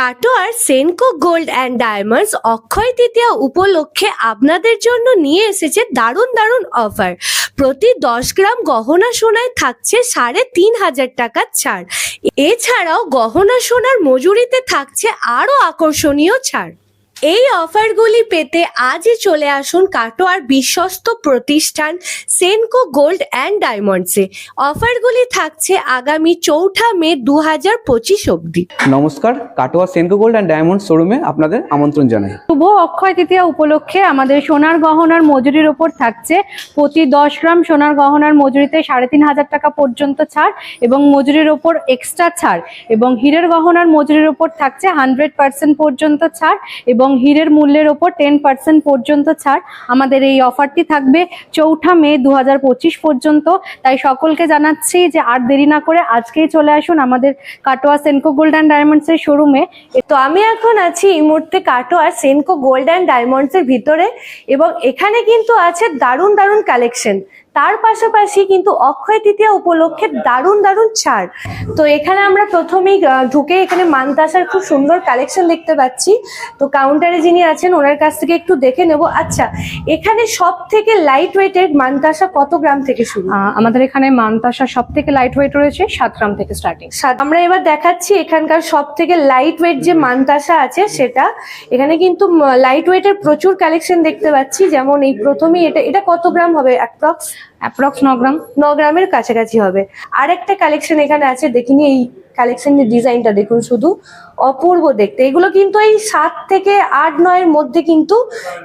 কাটোয়ার Senco gold and diamonds Akshaya Tritiya উপলক্ষে আপনাদের জন্য নিয়ে এসেছে দারুণ দারুণ অফার। প্রতি দশ গ্রাম গহনা সোনায় থাকছে সাড়ে তিন হাজার টাকার ছাড়। এছাড়াও গহনা সোনার মজুরিতে থাকছে আরও আকর্ষণীয় ছাড়। এই অফারগুলি পেতে আজই চলে আসুন কাটোয়ার বিশ্বস্ত প্রতিষ্ঠান সেনকো গোল্ড অ্যান্ড ডায়মন্ডসে অফারগুলি থাকছে আগামী চৌঠা মে দু হাজার পঁচিশ অবধি। নমস্কার Katwa Senco gold and diamond শোরুমে আপনাদের আমন্ত্রণ জানাই। শুভ অক্ষয় তৃতীয়া উপলক্ষে আমাদের সোনার গহনার মজুরির ওপর থাকছে প্রতি দশ গ্রাম সোনার গহনার মজুরিতে সাড়ে তিন হাজার টাকা পর্যন্ত ছাড় এবং মজুরির ওপর এক্সট্রা ছাড় এবং হীরের গহনার মজুরির ওপর থাকছে হান্ড্রেড পার্সেন্ট পর্যন্ত ছাড় এবং হীরের মূল্যের ওপর টেন পার্সেন্ট পর্যন্ত ছাড় আমাদের এই অফারটি থাকবে চৌঠা মে দু হাজার পঁচিশ পর্যন্ত। তাই সকলকে জানাচ্ছি যে আর দেরি না করে আজকেই চলে আসুন আমাদের কাটোয়া সেনকো গোল্ড অ্যান্ড ডায়মন্ডসের শোরুমে তো আমি এখন আছি এই মুহূর্তে কাটোয়া সেনকো গোল্ড অ্যান্ড ডায়মন্ডসের ভিতরে এবং এখানে কিন্তু আছে দারুণ দারুণ কালেকশন তার পাশাপাশি কিন্তু অক্ষয় তৃতীয়া উপলক্ষে দারুণ দারুণ ছাড়। তো এখানে আমরা প্রথমেই ঢুকে এখানে মানতাসার খুব সুন্দর কালেকশন দেখতে পাচ্ছি। তো কাউন্টারে যিনি আছেন ওনার কাছ থেকে একটু দেখে নেব। আচ্ছা এখানে সব থেকে লাইট ওয়েটের মানতাসা কত গ্রাম থেকে শুরু? আমাদের এখানে মানতাসা সব থেকে লাইট ওয়েট রয়েছে সাত গ্রাম থেকে স্টার্টিং আমরা এবার দেখাচ্ছি এখানকার সব থেকে লাইট ওয়েট যে মানতাসা আছে সেটা। এখানে কিন্তু লাইট ওয়েটের প্রচুর কালেকশন দেখতে পাচ্ছি। যেমন এই প্রথমেই এটা এটা কত গ্রাম হবে অ্যাপ্রক্স অ্যাপ্রক্স কাছাকাছি হবে। আরেকটা কালেকশন এখানে আছে, দেখিনি এই ডিজাইনটা দেখুন শুধু অপূর্ব দেখতে। এগুলো কিন্তু এই সাত থেকে আট, নয়ের মধ্যে কিন্তু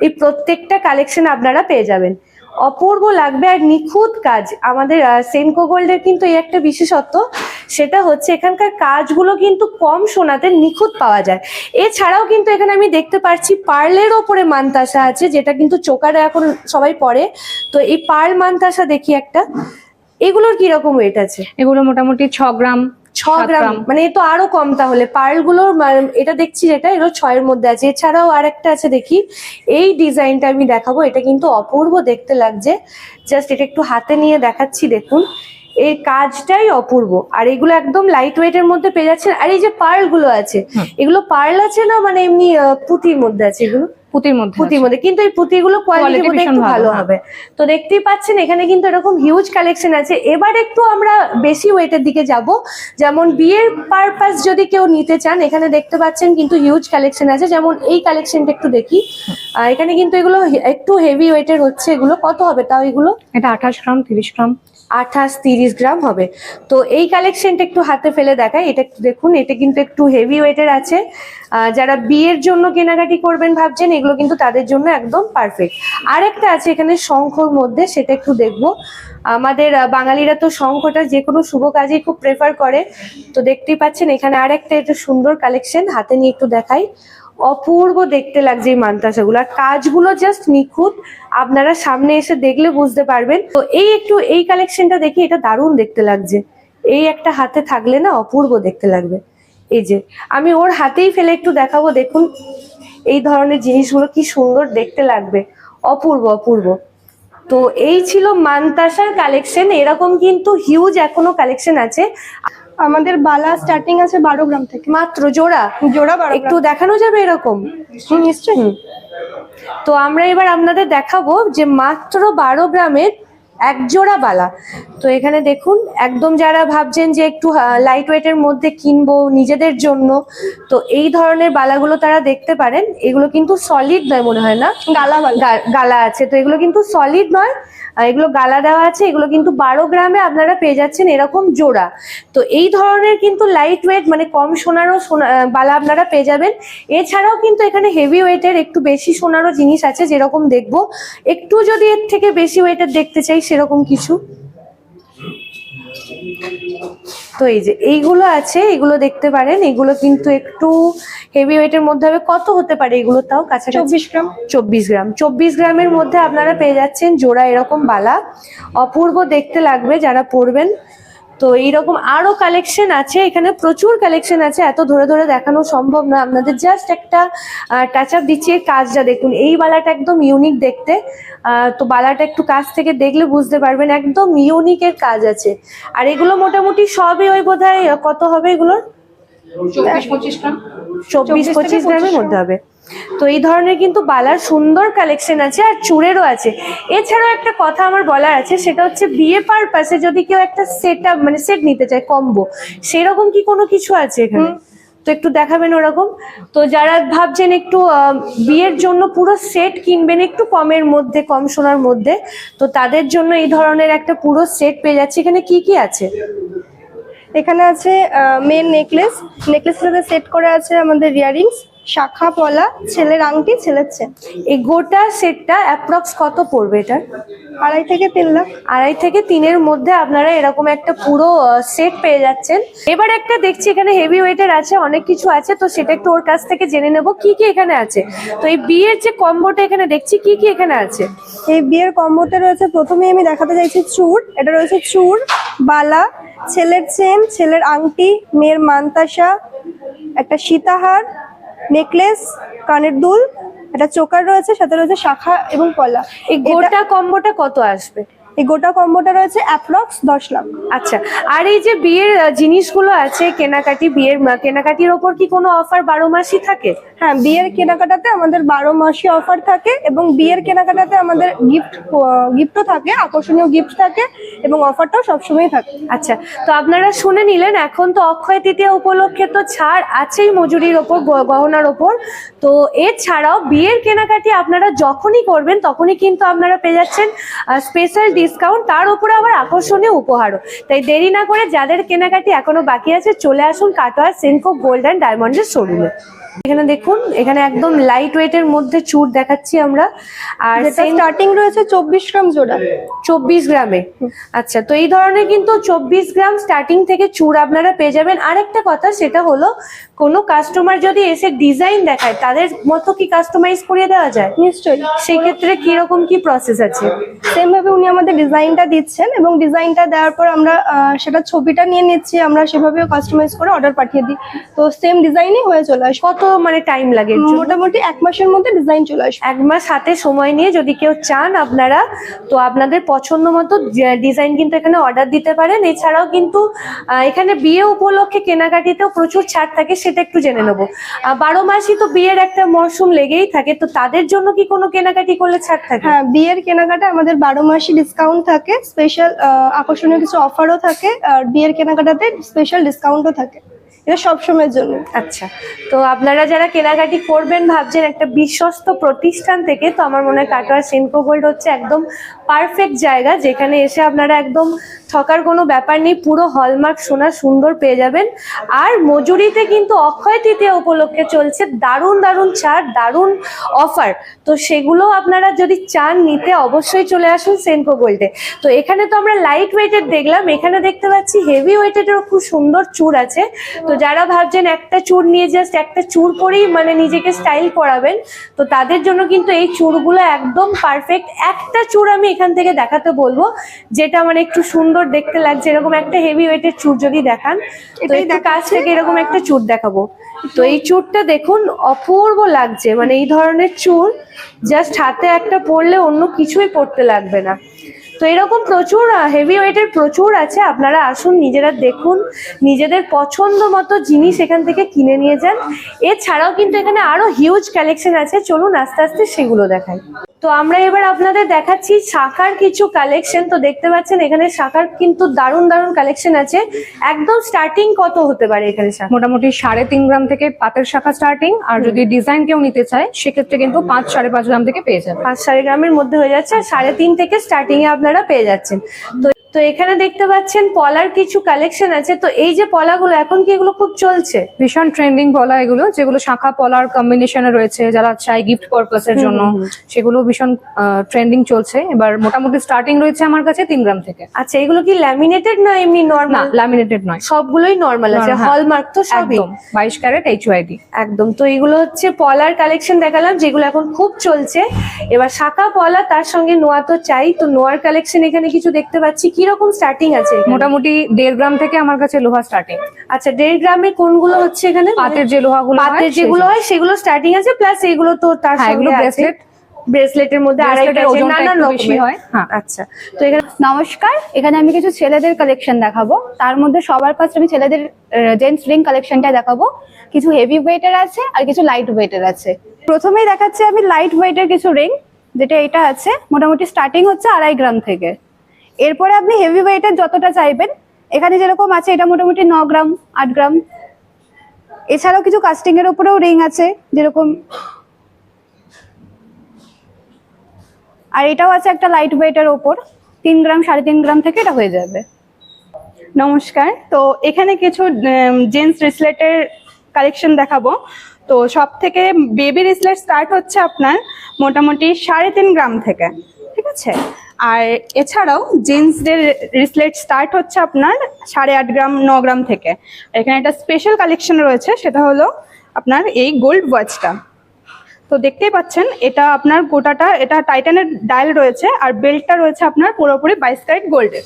এই প্রত্যেকটা কালেকশন আপনারা পেয়ে যাবেন। অপূর্ব লাগবে আর নিখুঁত কাজ। আমাদের সেনকো গোল্ডের কিন্তু এই একটা বিশেষত্ব, সেটা হচ্ছে এখানকার কাজগুলো কিন্তু কম সোনাতে নিখুঁত পাওয়া যায়। এছাড়াও কিন্তু এখানে আমি দেখতে পাচ্ছি পার্লের ওপরে মানতাসা আছে, যেটা কিন্তু চোকারে এখন সবাই পরে। তো এই পার্ল মানতাসা দেখি একটা। এগুলোর কীরকম ওয়েট আছে? এগুলো মোটামুটি ছ গ্রাম। ছ গ্রাম মানে এ তো আরও কম তাহলে। পার্লগুলোর এটা দেখছি যেটা এগুলো ছয়ের মধ্যে আছে। এছাড়াও আর একটা আছে দেখি। এই ডিজাইনটা আমি দেখাবো এটা কিন্তু অপূর্ব দেখতে লাগছে। জাস্ট এটা একটু হাতে নিয়ে দেখাচ্ছি দেখুন। এই কাজটাই অপূর্ব। আর এগুলো একদম লাইট ওয়েট এর মধ্যে পেয়ে যাচ্ছেন। আর এই যে পার্লগুলো আছে এগুলো পার্ল আছে না মানে এমনি পুঁতির মধ্যে আছে এগুলো? পুঁতির মধ্যে পুঁতির মধ্যে। কিন্তু এই পুঁতিগুলো কোয়ালিটি ভীষণ একটু ভালো। হবে। তো দেখতেই পাচ্ছেন এখানে কিন্তু এরকম হিউজ কালেকশন আছে। এবার একটু আমরা বেশি ওয়েটের দিকে যাব। যেমন বিয়ের পারপাস যদি কেউ নিতে চান এখানে দেখতে পাচ্ছেন কিন্তু হিউজ কালেকশন আছে। যেমন এই কালেকশনটা একটু দেখি। এখানে কিন্তু এগুলো একটু হেভি ওয়েটের হচ্ছে এগুলো। কত হবে তাও এগুলো? এটা আঠাশ গ্রাম তিরিশ গ্রাম। আঠাশ তিরিশ গ্রাম হবে। তো এই কালেকশনটা একটু হাতে ফেলে দেখায় এটা দেখুন, এটা কিন্তু একটু হেভি ওয়েটের আছে। যারা বিয়ের জন্য কেনাকাটি করবেন ভাবছেন, এগুলো কিন্তু তাদের জন্য একদম পারফেক্ট আরেকটা আছে এখানে শঙ্খর মধ্যে, সেটা একটু দেখব। আমাদের বাঙালিরা তো শঙ্খটা যে কোনো শুভ কাজেই খুব প্রেফার করে। তো দেখতেই পাচ্ছেন, এখানে আরেকটা এটা সুন্দর কালেকশন হাতে নিয়ে একটু দেখাই। অপূর্ব দেখতে লাগছে এই মানতাসাগুলো। আর কাজগুলো জাস্ট নিখুঁত। আপনারা সামনে এসে দেখলে বুঝতে পারবেন। তো এই একটু, এই কালেকশনটা দেখি, এটা দারুণ দেখতে লাগছে। এই একটা হাতে থাকলে না অপূর্ব দেখতে লাগবে। এই যে, আমি ওর হাতেই ফেলে একটু দেখাবো, দেখুন। এই ধরনের জিনিসগুলো কি সুন্দর দেখতে লাগবে। অপূর্ব অপূর্ব। তো এই ছিল মানতাসার কালেকশন এরকম কিন্তু হিউজ এখনও কালেকশন আছে। আমাদের বালা স্টার্টিং আছে বারো গ্রাম থেকে। মাত্র জোড়া? জোড়া বারো একটু দেখানো যাবে এরকম? নিশ্চয়ই। তো আমরা এবার আপনাদের দেখাবো যে মাত্র বারো গ্রামের এক জোড়া বালা। তো এখানে দেখুন একদম যারা ভাবছেন যে একটু লাইট ওয়েটের মধ্যে কিনবো নিজেদের জন্য তো এই ধরনের বালাগুলো তারা দেখতে পারেন। এগুলো কিন্তু সলিড নয় মনে হয় না? গালা গালা আছে। তো এগুলো কিন্তু সলিড নয়। এগুলো গালা দেওয়া আছে, এগুলো কিন্তু বারো গ্রামে আপনারা পেয়ে যাচ্ছেন এরকম জোড়া। তো এই ধরনের কিন্তু লাইট ওয়েট মানে কম সোনারও সোনা বালা আপনারা পেয়ে যাবেন। এছাড়াও কিন্তু এখানে হেভি ওয়েটের একটু বেশি সোনারও জিনিস আছে, যেরকম দেখব। একটু যদি এর থেকে বেশি ওয়েটের দেখতে চাই, সেরকম কিছু। তো এই যে এইগুলো আছে এগুলো দেখতে পারেন। এগুলো কিন্তু একটু হেভি ওয়েটের মধ্যে হবে। কত হতে পারে এগুলো তাও কাছাকাছি? চব্বিশ গ্রাম। চব্বিশ গ্রাম। চব্বিশ গ্রামের মধ্যে আপনারা পেয়ে যাচ্ছেন জোড়া এরকম বালা। অপূর্ব দেখতে লাগবে যারা পরবেন। তো এইরকম আরও কালেকশন আছে এখানে প্রচুর কালেকশন আছে এত ধরে ধরে দেখানো সম্ভব না আপনাদের জাস্ট একটা টাচ আপ দিচ্ছি এর কাজটা দেখুন। এই বালাটা একদম ইউনিক দেখতে। তো বালাটা একটু কাছ থেকে দেখলে বুঝতে পারবেন একদম ইউনিকের কাজ আছে। আর এগুলো মোটামুটি সবই ওই বোধহয় কত হবে এগুলোর? চব্বিশ পঁচিশ গ্রাম। চব্বিশ পঁচিশ গ্রামের মধ্যে হবে। তো এই ধরনের কিন্তু বালার সুন্দর কালেকশন আছে আর চুড়েরও আছে। এছাড়াও একটা কথা আমার বলার আছে সেটা হচ্ছে বিয়ে পারপাসে যদি কেউ একটা সেট আপ মানে সেট নিতে চায় কম্বো সেরকম কি কোনো কিছু আছে এখানে? তো একটু দেখাবেন ওরকম। তো যারা ভাবছেন একটু বিয়ের জন্য পুরো সেট কিনবেন একটু কমের মধ্যে কম সোনার মধ্যে তো তাদের জন্য এই ধরনের একটা পুরো সেট পেয়ে যাচ্ছে। এখানে কি কি আছে? এখানে আছে মেন নেকলেস নেকলেসের সাথে সেট করে আছে আমাদের ইয়ারিংস শাখা পলা ছেলের আংটি ছেলের চেন। এই গোটা সেটটা অ্যাপ্রক্স কত পড়বে এটা আড়াই থেকে তিন লাখ। আড়াই থেকে তিনের মধ্যে আপনারা এরকম একটা পুরো সেট পেয়ে যাচ্ছেন। এবার একটা দেখছি এখানে হেভি ওয়েটের আছে অনেক কিছু আছে তো সেটা একটু ওর কাছ থেকে জেনে নেব কি কি এখানে আছে। তো এই বিয়ের যে কম্বোটা এখানে দেখছি কি কি এখানে আছে? এই বিয়ের কম্বোতে রয়েছে প্রথমেই আমি দেখাতে চাইছি চুর। এটা রয়েছে চুর বালা ছেলের চেন ছেলের আংটি মেয়ের মানতাসা একটা সীতাহার নেকলেস কানের দুল একটা চোকার রয়েছে সাথে রয়েছে শাখা এবং পলা। এই গোটা কম্বোটা কত আসবে? এই গোটা কম্বোটা রয়েছে অ্যাপ্রক্স দশ লাখ। আচ্ছা আর এই যে বিয়ের জিনিসগুলো আছে কেনাকাটি বিয়ের কেনাকাটির ওপর কি কোনো অফার বারো মাসই থাকে? হ্যাঁ বিয়ের কেনাকাটাতে আমাদের বারো মাসে অফার থাকে এবং বিয়ের কেনাকাটাতে আমাদের গিফট গিফটও থাকে আকর্ষণীয় গিফট থাকে এবং অফারটাও সবসময় থাকে। আচ্ছা তো আপনারা শুনে নিলেন এখন তো অক্ষয় তৃতীয়া উপলক্ষে তো ছাড় আছেই মজুরির ওপর গহনার ওপর। তো এছাড়াও বিয়ের কেনাকাটি আপনারা যখনই করবেন তখনই কিন্তু আপনারা পেয়ে যাচ্ছেন স্পেশাল ডিসকাউন্ট তার উপরে আবার আকর্ষণীয় উপহারও তাই দেরি না করে যাদের কেনাকাটি এখনও বাকি আছে, চলে আসুন কাটোয়া সেনকো গোল্ড অ্যান্ড ডায়মন্ডের শোরুমে এখানে দেখুন এখানে একদম লাইট ওয়েটের মধ্যে চুর দেখাচ্ছি আমরা। আর স্টার্টিং রয়েছে চব্বিশ গ্রাম জোড়া। চব্বিশ গ্রামে। আচ্ছা তো এই ধরনের কিন্তু চব্বিশ গ্রাম স্টার্টিং থেকে চুর আপনারা পেয়ে যাবেন। আরেকটা কথা সেটা হলো কোনো কাস্টমার যদি এসে ডিজাইন দেখায় তাদের মতো কি কাস্টমাইজ করিয়ে দেওয়া যায়? নিশ্চয়ই। সেই ক্ষেত্রে কীরকম কি প্রসেস আছে? সেম ভাবে উনি আমাদের ডিজাইনটা দিচ্ছেন এবং ডিজাইনটা দেওয়ার পর আমরা সেটা ছবিটা নিয়ে নিচ্ছি আমরা সেভাবে কাস্টমাইজ করে অর্ডার পাঠিয়ে দিই। তো সেম ডিজাইনই হয়ে চলে আসবে কত মানে টাইম লাগে মোটামুটি এক মাসের মধ্যে ডিজাইন চলে আসবে। এক মাস হাতে সময় নিয়ে যদি কেউ চান আপনারা তো আপনাদের পছন্দ মতো ডিজাইন কিন্তু এখানে অর্ডার দিতে পারেন। এছাড়াও কিন্তু এখানে বিয়ে উপলক্ষে কেনাকাটিতেও প্রচুর ছাড় থাকে সেটা একটু জেনে নেব। বারো মাসই তো বিয়ের একটা মরশুম লেগেই থাকে তো তাদের জন্য কি কোনো কেনাকাটি করলে ছাড় থাকে? হ্যাঁ বিয়ের কেনাকাটা আমাদের বারো মাসই ডিসকাউন্ট থাকে স্পেশাল আকর্ষণীয় কিছু অফারও থাকে আর বিয়ের কেনাকাটাতে স্পেশাল ডিসকাউন্টও থাকে। এটা সবসময়ের জন্য। আচ্ছা তো আপনারা যারা কেনাকাটি করবেন, ভাবছেন একটা বিশ্বস্ত প্রতিষ্ঠান থেকে, তো আমার মনে হয় কাটোয়ার সেনকো গোল্ড হচ্ছে একদম পারফেক্ট জায়গা যেখানে এসে আপনারা একদম ঠকার কোনো ব্যাপার নেই, পুরো হলমার্ক সোনা সুন্দর পেয়ে যাবেন। আর মজুরিতে কিন্তু অক্ষয় তৃতীয়া উপলক্ষে চলছে দারুণ দারুণ ছাড় দারুণ অফার তো সেগুলো আপনারা যদি চান নিতে অবশ্যই চলে আসুন সেনকো গোল্ডে তো এখানে তো আমরা লাইট ওয়েটেড দেখলাম, এখানে দেখতে পাচ্ছি হেভি ওয়েটেডেরও খুব সুন্দর চূড় আছে। তো যারা ভাবছেন একটা চূড় নিয়ে জাস্ট একটা চূড় পরেই মানে নিজেকে স্টাইল করাবেন, তো তাদের জন্য কিন্তু এই চূড়গুলো একদম পারফেক্ট একটা চূড় আমি এখান থেকে দেখাতে বলব। যেটা মানে একটু সুন্দর দেখতে লাগছে এরকম একটা হেভি ওয়েটের চূড় যদি দেখান তো একটু কাছ থেকে এরকম একটা চূড় দেখাবো। তো এই চূড়টা দেখুন অপূর্ব লাগছে। মানে এই ধরনের চূড় জাস্ট হাতে একটা পরলে অন্য কিছুই পড়তে লাগবে না। তো এরকম প্রচুর হেভি ওয়েটের প্রচুর আছে। আপনারা আসুন নিজেরা দেখুন নিজেদের পছন্দ মতো জিনিস এখান থেকে কিনে নিয়ে যান। এছাড়াও কিন্তু এখানে আরও হিউজ কালেকশন আছে। চলুন আস্তে আস্তে সেগুলো দেখাই। তো আমরা এবার আপনাদের দেখাচ্ছি শাখার কিছু কালেকশন তো দেখতে পাচ্ছেন এখানে শাখার কিন্তু দারুণ দারুণ কালেকশন আছে। একদম স্টার্টিং কত হতে পারে এখানে মোটামুটি সাড়ে তিন গ্রাম থেকে পাতের শাখা স্টার্টিং আর যদি ডিজাইন কেউ নিতে চায় সেক্ষেত্রে কিন্তু পাঁচ সাড়ে পাঁচ গ্রাম থেকে পেয়ে যাবে। পাঁচ সাড়ে গ্রামের মধ্যে হয়ে যাচ্ছে আর সাড়ে তিন থেকে স্টার্টিং এ আপনারা পেয়ে যাচ্ছেন। তো তো এখানে দেখতে পাচ্ছেন পলার কিছু কালেকশন আছে। তো এই যে পলাগুলো এখন কি এগুলো খুব চলছে? ভীষণ ট্রেন্ডিং পলা এগুলো যেগুলো শাখা পলার কম্বিনেশনে রয়েছে যারা চাই গিফট পারপাসের জন্য সেগুলো ভীষণ ট্রেন্ডিং চলছে। এবার মোটামুটি স্টার্টিং রয়েছে আমার কাছে তিন গ্রাম থেকে। আচ্ছা এগুলো কি ল্যামিনেটেড না এমনি নর্মাল ল্যামিনেটেড নয়। সবগুলোই নর্মাল আছে হ্যাঁ। হলমার্ক তো সবই? বাইশ ক্যারেট এইচ ওয়াইডি একদম তো এগুলো হচ্ছে পলার কালেকশন দেখালাম যেগুলো এখন খুব চলছে। এবার শাখা পলা তার সঙ্গে নোয়া তো চাই তো নোয়ার কালেকশন এখানে কিছু দেখতে পাচ্ছি। কি রকম স্টার্টিং আছে মোটামুটি দেড় গ্রাম থেকে আমার কাছে লোহা স্টার্টিং আচ্ছা দেড় গ্রামের কোনগুলো হচ্ছে এখানে? পাতের যে লোহাগুলো পাতের যেগুলো হয় সেগুলো স্টার্টিং আছে প্লাস এগুলো তো তার হ্যাঁ সঙ্গে আছে। ব্রেসলেট ব্রেসলেটের মধ্যে আড়াই Bracelet এর প্যাচের ওজনটা নানান রকমের। হয়, হ্যাঁ। আচ্ছা তো এখানে নমস্কার এখানে আমি কিছু ছেলেদের কালেকশন দেখাবো। তার মধ্যে সবার ফার্স্ট আমি ছেলেদের জেন্টস রিং কালেকশনটা দেখাবো। কিছু হেভি ওয়েটের আছে আর কিছু লাইট ওয়েটের আছে। প্রথমেই দেখাচ্ছি আমি লাইট ওয়েটের কিছু রিং যেটা এটা আছে। মোটামুটি স্টার্টিং হচ্ছে আড়াই গ্রাম থেকে। এরপরে আপনি হেভি ওয়েটের যতটা চাইবেন এখানে যেরকম আছে এটা মোটামুটি ন গ্রাম আট গ্রাম। এছাড়াও কিছু কাস্টিং এর উপরেও রিং আছে যেরকম আর এটাও আছে একটা লাইট ওয়েটের ওপর, তিন গ্রাম, সাড়ে তিন গ্রাম থেকে এটা হয়ে যাবে। নমস্কার, তো এখানে কিছু জেন্টস রিসলেটের কালেকশন দেখাবো। তো সব থেকে বেবি রিসলেট স্টার্ট হচ্ছে আপনার মোটামুটি সাড়ে তিন গ্রাম থেকে, ঠিক আছে? আর এছাড়াও জেন্টসদের রিসলেট স্টার্ট হচ্ছে আপনার সাড়ে আট গ্রাম, ন গ্রাম থেকে। এখানে একটা স্পেশাল কালেকশন রয়েছে, সেটা হলো আপনার এই গোল্ড ওয়াচটা তো দেখতেই পাচ্ছেন এটা আপনার গোটাটা এটা টাইটানের ডায়াল রয়েছে আর বেল্টটা রয়েছে আপনার পুরোপুরি বাইশ ক্যারেট গোল্ডের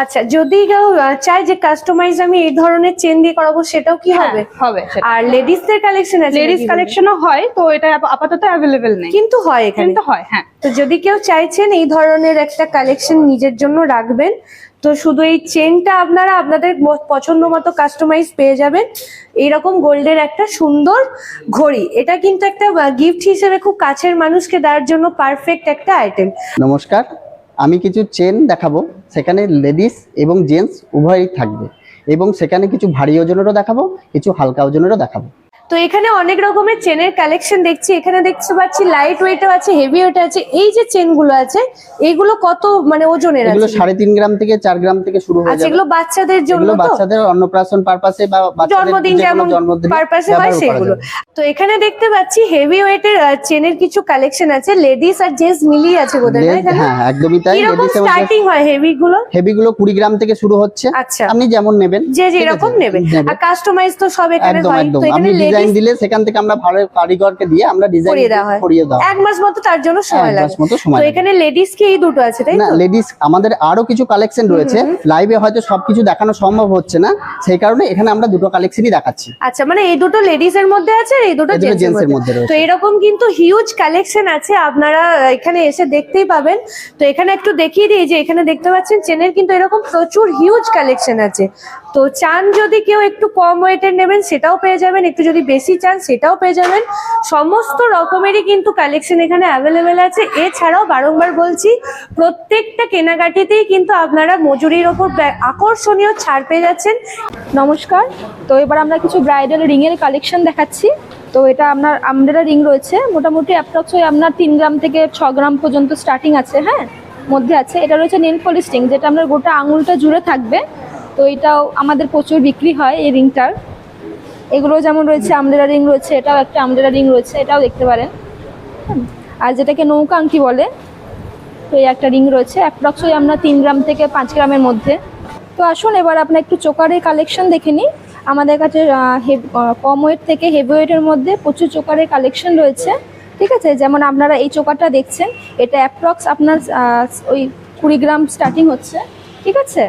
আচ্ছা যদি কেউ চায় যে কাস্টমাইজ আমি এই ধরনের চেন দিয়ে করাবো সেটাও কি হবে? হবে সেটা। আর লেডিসদের কালেকশন আছে লেডিস কালেকশনও হয় তো এটা আপাতত অ্যাভেলেবেল নেই। কিন্তু হয় এখানে। কিন্তু হয় হ্যাঁ। তো যদি কেউ চাইছেন এই ধরনের একটা কালেকশন নিজের জন্য রাখবেন তো শুধু এই চেনটা আপনারা আপনাদের পছন্দ মতো কাস্টমাইজ পেয়ে যাবেন। এইরকম গোল্ডের একটা সুন্দর ঘড়ি। এটা কিন্তু একটা গিফট হিসেবে খুব কাছের মানুষকে দেওয়ার জন্য পারফেক্ট একটা আইটেম নমস্কার। আমি কিছু চেন দেখাবো। সেখানে লেডিস এবং জেন্টস উভয়ই থাকবে। এবং সেখানে কিছু ভারী ওজনেরও দেখাবো, কিছু হালকা ওজনেরও দেখাবো। তো এখানে অনেক রকমের চেনের কালেকশন দেখছি। এখানে দেখতে পাচ্ছি লাইট ওয়েটও আছে হেভি ওয়েট আছে। এই যে চেনগুলো আছে এইগুলো কত মানে ওজনের এগুলো আছে? সাড়ে তিন গ্রাম থেকে চার গ্রাম থেকে শুরু হয়ে আচ্ছা এগুলো বাচ্চাদের জন্য তো? বাচ্চাদের অন্নপ্রাশন পারপাসে বা জন্মদিন যেমন পারপাসে হয় সেগুলো। তো এখানে দেখতে পাচ্ছি হেভি ওয়েটের চেনের কিছু কালেকশন আছে। লেডিস আর জেন্টস মিলিয়ে আছে বোধহয় না এখানে? হ্যাঁ একদমই তাই। লেডিস স্টার্টিং হয় হেভি গুলো হেভি গুলো কুড়ি গ্রাম থেকে শুরু হচ্ছে। আচ্ছা। আপনি যেমন নেবেন যে ঠিক আছে? যেরকম নেবে। নেবে। আর কাস্টমাইজ তো সব এখানে হয়। তো এখানে ডিজাইন দিলে সেখান থেকে আমরা ভালো কারিগরকে দিয়ে আমরা ডিজাইন করিয়ে দেওয়া এক মাস মতো তার জন্য সময় লাগে। মাস মতো সময় তো এখানে লেডিস কি এই দুটো আছে তাই না লেডিস আমাদের আরও কিছু কালেকশন রয়েছে। লাইভে হয়তো সবকিছু দেখানো সম্ভব হচ্ছে না। সেই কারণে এখানে আমরা দুটো কালেকশনই দেখাচ্ছি। আচ্ছা মানে এই দুটো লেডিস এর মধ্যে আছে আর এই দুটো জেন্টস এর মধ্যে? মধ্যে রয়েছে। তো এরকম কিন্তু হিউজ কালেকশন আছে। আপনারা এখানে এসে দেখতেই পাবেন। তো এখানে একটু দেখিয়ে দিই যে এখানে দেখতে পাচ্ছেন চেনের কিন্তু এরকম প্রচুর হিউজ কালেকশন আছে। তো চান যদি কেউ একটু কম ওয়েটের নেবেন সেটাও পেয়ে যাবেন। একটু যদি বেশি চান সেটাও পেয়ে যাবেন। সমস্ত রকমেরই কিন্তু কালেকশন এখানে অ্যাভেলেবেল আছে। এছাড়াও বারংবার বলছি, প্রত্যেকটা কেনাকাটিতেই কিন্তু আপনারা মজুরির ওপর আকর্ষণীয় ছাড় পেয়ে যাচ্ছেন। নমস্কার। তো এবার আমরা কিছু ব্রাইডাল রিং এর কালেকশন দেখাচ্ছি। তো এটা আপনার আমব্রেলা রিং রয়েছে। মোটামুটি অ্যাপ্রক্স ওই আপনার তিন গ্রাম থেকে ছ গ্রাম পর্যন্ত স্টার্টিং আছে হ্যাঁ? মধ্যে আছে। এটা রয়েছে নেল পলিশ যেটা আপনার গোটা আঙুলটা জুড়ে থাকবে। তো এটাও আমাদের প্রচুর বিক্রি হয় এই রিংটার এগুলো যেমন রয়েছে, আমলেরা রিং রয়েছে, এটাও একটা আমলেরা রিং রয়েছে, এটাও দেখতে পারেন। আর যেটাকে নৌকা আংটি বলে, তো এই একটা রিং রয়েছে। অ্যাপ্রক্স ওই আমরা তিন গ্রাম থেকে পাঁচ গ্রামের মধ্যে। তো আসুন, এবার আপনার একটু চোকারের কালেকশন দেখে নিই। আমাদের কাছে কম ওয়েট থেকে হেভি ওয়েটের মধ্যে প্রচুর চোকারের কালেকশন রয়েছে। ঠিক আছে? যেমন আপনারা এই চোকারটা দেখছেন, এটা অ্যাপ্রক্স আপনার ওই কুড়ি গ্রাম স্টার্টিং হচ্ছে। ঠিক আছে?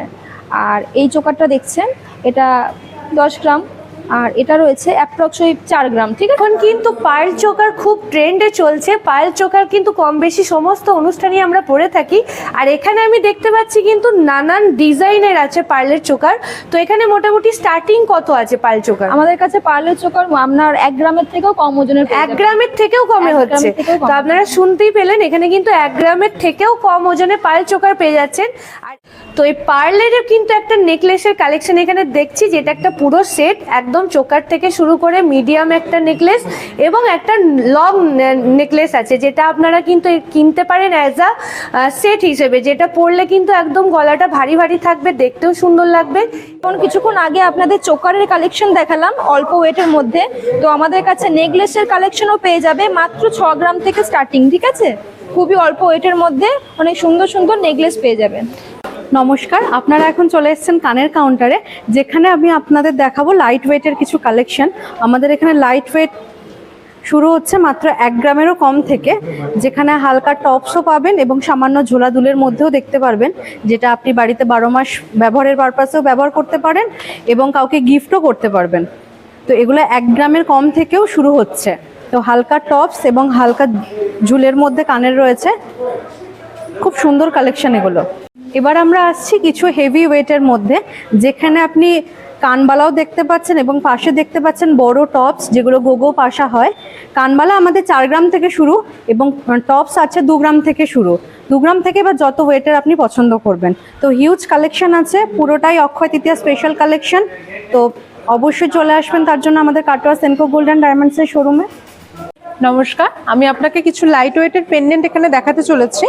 আর এই চোকারটা দেখছেন, এটা দশ গ্রাম। আর এটা রয়েছে অ্যাপ্রক্স ওই চার গ্রাম ঠিক আছে? এখন কিন্তু পায়েল চোকার খুব ট্রেন্ডে চলছে। পায়েল চোকার কিন্তু কম বেশি সমস্ত অনুষ্ঠানই আমরা পরে থাকি। আর এখানে আমি দেখতে পাচ্ছি কিন্তু নানান ডিজাইনের আছে পার্লের চোকার। তো এখানে মোটামুটি স্টার্টিং কত আছে পায়েল চোকার? আমাদের কাছে পার্লের চোকার আপনার এক গ্রামের থেকেও কম ওজনের এক গ্রামের থেকেও কমে হচ্ছে। তো আপনারা শুনতেই পেলেন এখানে কিন্তু এক গ্রামের থেকেও কম ওজনে পায়েল চোকার পেয়ে যাচ্ছেন। আর তো এই পার্লের কিন্তু একটা নেকলেসের কালেকশন এখানে দেখছি, যেটা একটা পুরো সেট, একদম চোকার থেকে শুরু করে মিডিয়াম একটা নেকলেস এবং একটা লং নেকলেস আছে, যেটা আপনারা কিন্তু কিনতে পারেন অ্যাজ আ সেট হিসেবে, যেটা পরলে কিন্তু একদম গলাটা ভারী ভারী থাকবে, দেখতেও সুন্দর লাগবে। যেমন কিছুক্ষণ আগে আপনাদের চোকারের কালেকশন দেখালাম, অল্প ওয়েটের মধ্যে, তো আমাদের কাছে নেকলেসের কালেকশনও পেয়ে যাবে, মাত্র ছ গ্রাম থেকে স্টার্টিং ঠিক আছে? খুবই অল্প ওয়েটের মধ্যে অনেক সুন্দর সুন্দর নেকলেস পেয়ে যাবেন। নমস্কার, আপনারা এখন চলে এসেছেন কানের কাউন্টারে যেখানে আমি আপনাদের দেখাবো লাইট ওয়েটের কিছু কালেকশন আমাদের এখানে লাইট ওয়েট শুরু হচ্ছে মাত্র এক গ্রামেরও কম থেকে, যেখানে হালকা টপসও পাবেন এবং সামান্য ঝোলা দুলের মধ্যেও দেখতে পারবেন, যেটা আপনি বাড়িতে বারো মাস ব্যবহারের পারপাসেও ব্যবহার করতে পারেন এবং কাউকে গিফটও করতে পারবেন। তো এগুলো এক গ্রামের কম থেকেও শুরু হচ্ছে। তো হালকা টপস এবং হালকা ঝুলের মধ্যে কানের রয়েছে। খুব সুন্দর কালেকশন এগুলো। এবার আমরা আসছি কিছু হেভি ওয়েটের মধ্যে, যেখানে আপনি কানবালাও দেখতে পাচ্ছেন এবং পাশে দেখতে পাচ্ছেন বড় টপস যেগুলো গোগো পাশা হয়। কানবালা আমাদের চার গ্রাম থেকে শুরু এবং টপস আছে দু গ্রাম থেকে শুরু। দু গ্রাম থেকে বা যত ওয়েটের আপনি পছন্দ করবেন। তো হিউজ কালেকশন আছে, পুরোটাই অক্ষয় তৃতীয়া স্পেশাল কালেকশন তো অবশ্যই চলে আসবেন, তার জন্য আমাদের কাটোয়া সেনকো গোল্ডেন ডায়মন্ডসের শোরুমে নমস্কার, আমি আপনাকে কিছু লাইট ওয়েটের পেন্ডেন্ট এখানে দেখাতে চলেছি।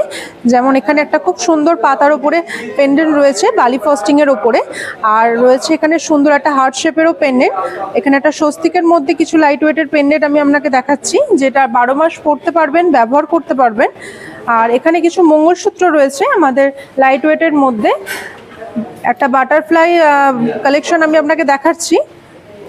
যেমন এখানে একটা খুব সুন্দর পাতার ওপরে পেন্ডেন্ট রয়েছে, বালি ফস্টিং এর ওপরে আর রয়েছে এখানে সুন্দর একটা হার্ট শেপেরও পেন্ডেন্ট এখানে একটা স্বস্তিকের মধ্যে কিছু লাইট ওয়েটের পেন্ডেন্ট আমি আপনাকে দেখাচ্ছি, যেটা বারো মাস পরতে পারবেন, ব্যবহার করতে পারবেন। আর এখানে কিছু মঙ্গলসূত্র রয়েছে আমাদের লাইট ওয়েটের মধ্যে। একটা বাটারফ্লাই কালেকশন আমি আপনাকে দেখাচ্ছি।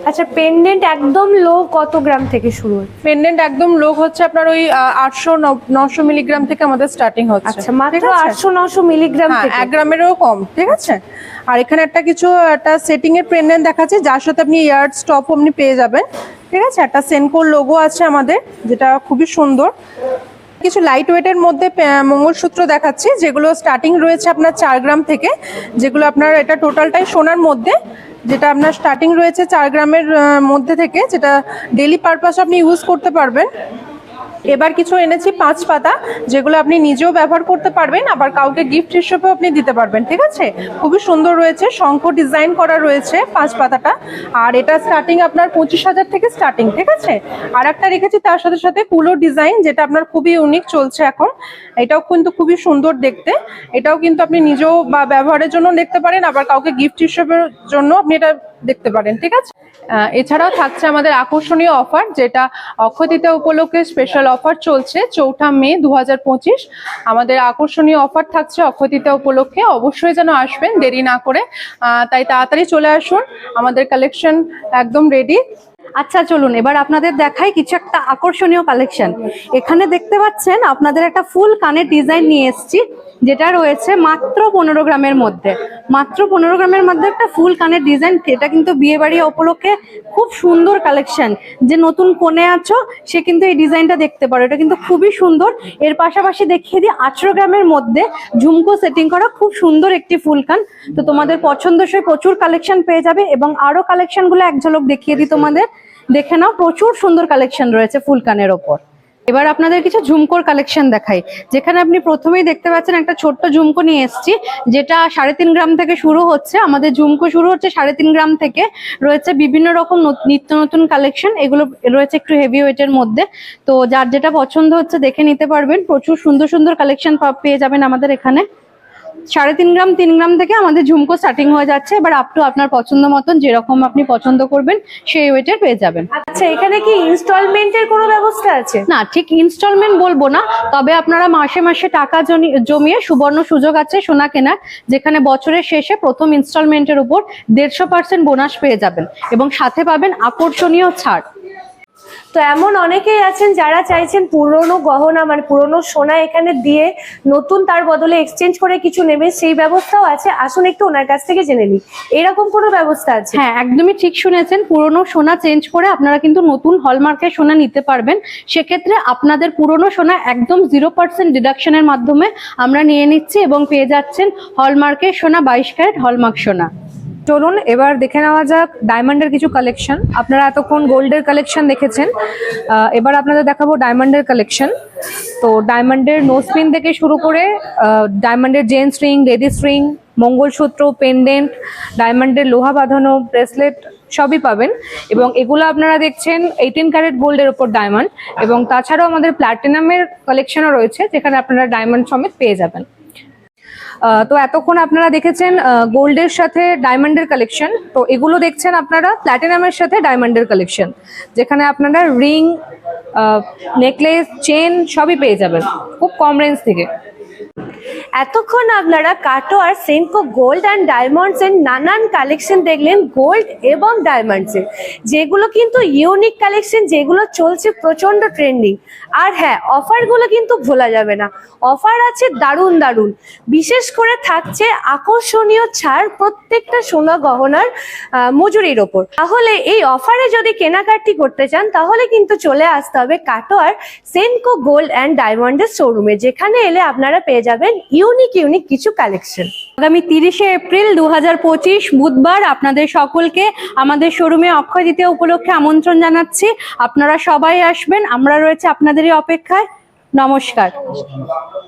আচ্ছা পেন্ডেন্ট একদম লো কত গ্রাম থেকে শুরু হয় পেন্ডেন্ট একদম লো হচ্ছে আপনার ওই আটশো নশো মিলিগ্রাম থেকে আমাদের স্টার্টিং হচ্ছে। আচ্ছা মাত্র? আটশো নশো মিলিগ্রাম হ্যাঁ থেকে। এক গ্রামেরও কম ঠিক আছে? আর এখানে একটা কিছু একটা সেটিং এর পেন্ডেন্ট দেখাচ্ছে যার সাথে আপনি ইয়ার স্টপ আপনি পেয়ে যাবেন। ঠিক আছে? একটা সেনকোর লোগো আছে আমাদের যেটা খুবই সুন্দর। কিছু লাইট ওয়েটের মধ্যে মঙ্গলসূত্র দেখাচ্ছি যেগুলো স্টার্টিং রয়েছে আপনার চার গ্রাম থেকে যেগুলো আপনার এটা টোটালটাই সোনার মধ্যে। যেটা আপনার স্টার্টিং রয়েছে চার গ্রামের মধ্যে থেকে, যেটা ডেলি পারপাস আপনি ইউজ করতে পারবেন। এবার কিছু এনেছি পাঁচ পাতা, যেগুলো আপনি নিজেও ব্যবহার করতে পারবেন, আবার কাউকে গিফট হিসেবেও আপনি দিতে পারবেন, ঠিক আছে? খুবই সুন্দর রয়েছে, শঙ্খ ডিজাইন করা রয়েছে পাঁচ পাতাটা, আর এটা স্টার্টিং আপনার পঁচিশ হাজার থেকে স্টার্টিং ঠিক আছে? আর একটা রেখেছি তার সাথে সাথে কুলো ডিজাইন যেটা আপনার খুবই ইউনিক চলছে এখন। এটাও কিন্তু খুবই সুন্দর দেখতে। এটাও কিন্তু আপনি নিজেও বা ব্যবহারের জন্য দেখতে পারেন, আবার কাউকে গিফট হিসেবের জন্য আপনি এটা দেখতে পারেন, ঠিক আছে? এছাড়াও থাকছে আমাদের আকর্ষণীয় অফার যেটা অক্ষয় তৃতীয়া উপলক্ষে স্পেশাল অফার চলছে, চৌঠা মে দু হাজার পঁচিশ। আমাদের আকর্ষণীয় অফার থাকছে অক্ষয় তৃতীয়া উপলক্ষে। অবশ্যই যেন আসবেন, দেরি না করে। তাই তাড়াতাড়ি চলে আসুন। আমাদের কালেকশন একদম রেডি আচ্ছা চলুন, এবার আপনাদের দেখাই কিছু একটা আকর্ষণীয় কালেকশন। এখানে দেখতে পাচ্ছেন, আপনাদের একটা ফুল কানের ডিজাইন নিয়ে এসেছি। যেটা রয়েছে মাত্র পনেরো গ্রামের মধ্যে। মাত্র পনেরো গ্রামের মধ্যে একটা ফুল কানের ডিজাইন, এটা কিন্তু বিয়ে বাড়ি উপলক্ষে খুব সুন্দর কালেকশন যে নতুন কোণে আছো, সে কিন্তু এই ডিজাইনটা দেখতে পারো। এটা কিন্তু খুবই সুন্দর। এর পাশাপাশি দেখিয়ে দিই, আঠেরো গ্রামের মধ্যে ঝুমকো সেটিং করা খুব সুন্দর একটি ফুল কান। তো তোমাদের পছন্দসই প্রচুর কালেকশন পেয়ে যাবে এবং আরও কালেকশনগুলো এক ঝলক দেখিয়ে দিই তোমাদের। দেখে নাও, প্রচুর সুন্দর কালেকশন রয়েছে ফুলকানের ওপর। এবার আপনাদের কিছু ঝুমকোর কালেকশন দেখাই। যেখানে আপনি প্রথমেই দেখতে পাচ্ছেন একটা ছোট্ট ঝুমকো নিয়ে এসেছি, যেটা সাড়ে তিন গ্রাম থেকে শুরু হচ্ছে। আমাদের ঝুমকো শুরু হচ্ছে সাড়ে তিন গ্রাম থেকে। রয়েছে বিভিন্ন রকম নত- নিত্য নতুন কালেকশন এগুলো রয়েছে একটু হেভি ওয়েটের মধ্যে। তো যার যেটা পছন্দ হচ্ছে দেখে নিতে পারবেন। প্রচুর সুন্দর সুন্দর কালেকশন পেয়ে যাবেন আমাদের এখানে। সাড়ে তিন গ্রাম তিন গ্রাম থেকে আমাদের ঝুমকো স্টার্টিং হয়ে যাচ্ছে। এবার আপ টু আপনার পছন্দ মতন যেরকম আপনি পছন্দ করবেন সেই ওয়েটের পেয়ে যাবেন। আচ্ছা এখানে কি ইনস্টলমেন্টের কোনো ব্যবস্থা আছে? না ঠিক ইনস্টলমেন্ট বলব না। তবে আপনারা মাসে মাসে টাকা জমিয়ে সুবর্ণ সুযোগ আছে সোনা কেনার যেখানে বছরের শেষে প্রথম ইনস্টলমেন্টের উপর দেড়শো পার্সেন্ট বোনাস পেয়ে যাবেন। এবং সাথে পাবেন আকর্ষণীয় ছাড়। তো এমন অনেকেই আছেন যারা চাইছেন পুরনো গহনা মানে পুরনো সোনা এখানে দিয়ে নতুন তার বদলে এক্সচেঞ্জ করে কিছু নেবে সেই ব্যবস্থাও আছে। আসুন একটু ওনার কাছ থেকে জেনে নিই। এরকম কোনো ব্যবস্থা আছে? হ্যাঁ একদমই ঠিক শুনেছেন। পুরনো সোনা চেঞ্জ করে আপনারা কিন্তু নতুন হলমার্কের সোনা নিতে পারবেন। সেক্ষেত্রে আপনাদের পুরনো সোনা একদম জিরো পার্সেন্ট ডিডাকশনের মাধ্যমে আমরা নিয়ে নিচ্ছি এবং পেয়ে যাচ্ছেন হলমার্কের সোনা, বাইশ ক্যারেট হলমার্ক সোনা। চলুন এবার দেখে নেওয়া যাক ডায়মন্ডের কিছু কালেকশন আপনারা এতক্ষণ গোল্ডের কালেকশন দেখেছেন। এবার আপনাদের দেখাবো ডায়মন্ডের কালেকশন তো ডায়মন্ডের নোসপিন থেকে শুরু করে ডায়মন্ডের gents ring ladies ring mangalsutra, pendant, ডায়মন্ডের লোহা বাঁধানো, ব্রেসলেট, সবই পাবেন। এবং এগুলো আপনারা দেখছেন এইটিন ক্যারেট গোল্ডের ওপর ডায়মন্ড এবং তাছাড়াও আমাদের প্ল্যাটিনামের কালেকশনও রয়েছে, যেখানে আপনারা ডায়মন্ড সমেত পেয়ে যাবেন। তো এতক্ষণ আপনারা দেখেছেন গোল্ডের সাথে ডায়মন্ডের কালেকশন। তো এগুলো দেখছেন আপনারা প্ল্যাটিনামের সাথে ডায়মন্ডের কালেকশন, যেখানে আপনারা রিং নেকলেস, চেন সবই পেয়ে যাবেন, খুব কম রেঞ্জ থেকে। এতক্ষণ আপনারা কাটোয়ার সেনকো গোল্ড অ্যান্ড ডায়মন্ডস এর নানান কালেকশন দেখলেন, গোল্ড এবং ডায়মন্ডস এর। যেগুলো কিন্তু ইউনিক কালেকশন, যেগুলো চলছে প্রচণ্ড ট্রেন্ডিং। আর হ্যাঁ অফারগুলো কিন্তু ভোলা যাবে না। অফার আছে দারুণ দারুণ। বিশেষ করে থাকছে আকর্ষণীয় ছাড় প্রত্যেকটা সোনা গহনার মজুরির ওপর। তাহলে এই অফারে যদি কেনাকাটি করতে চান, তাহলে কিন্তু চলে আসতে হবে কাটোয়ার সেনকো গোল্ড অ্যান্ড ডায়মন্ডের শোরুমে যেখানে এলে আপনারা পেয়ে যাবেন ইউনিক ইউনিক কিছু কালেকশন আগামী তিরিশে এপ্রিল দু হাজার পঁচিশ বুধবার আপনাদের সকলকে আমাদের শোরুমে অক্ষয় দ্বিতীয় উপলক্ষে আমন্ত্রণ জানাচ্ছি। আপনারা সবাই আসবেন, আমরা রয়েছে আপনাদেরই অপেক্ষায়। নমস্কার।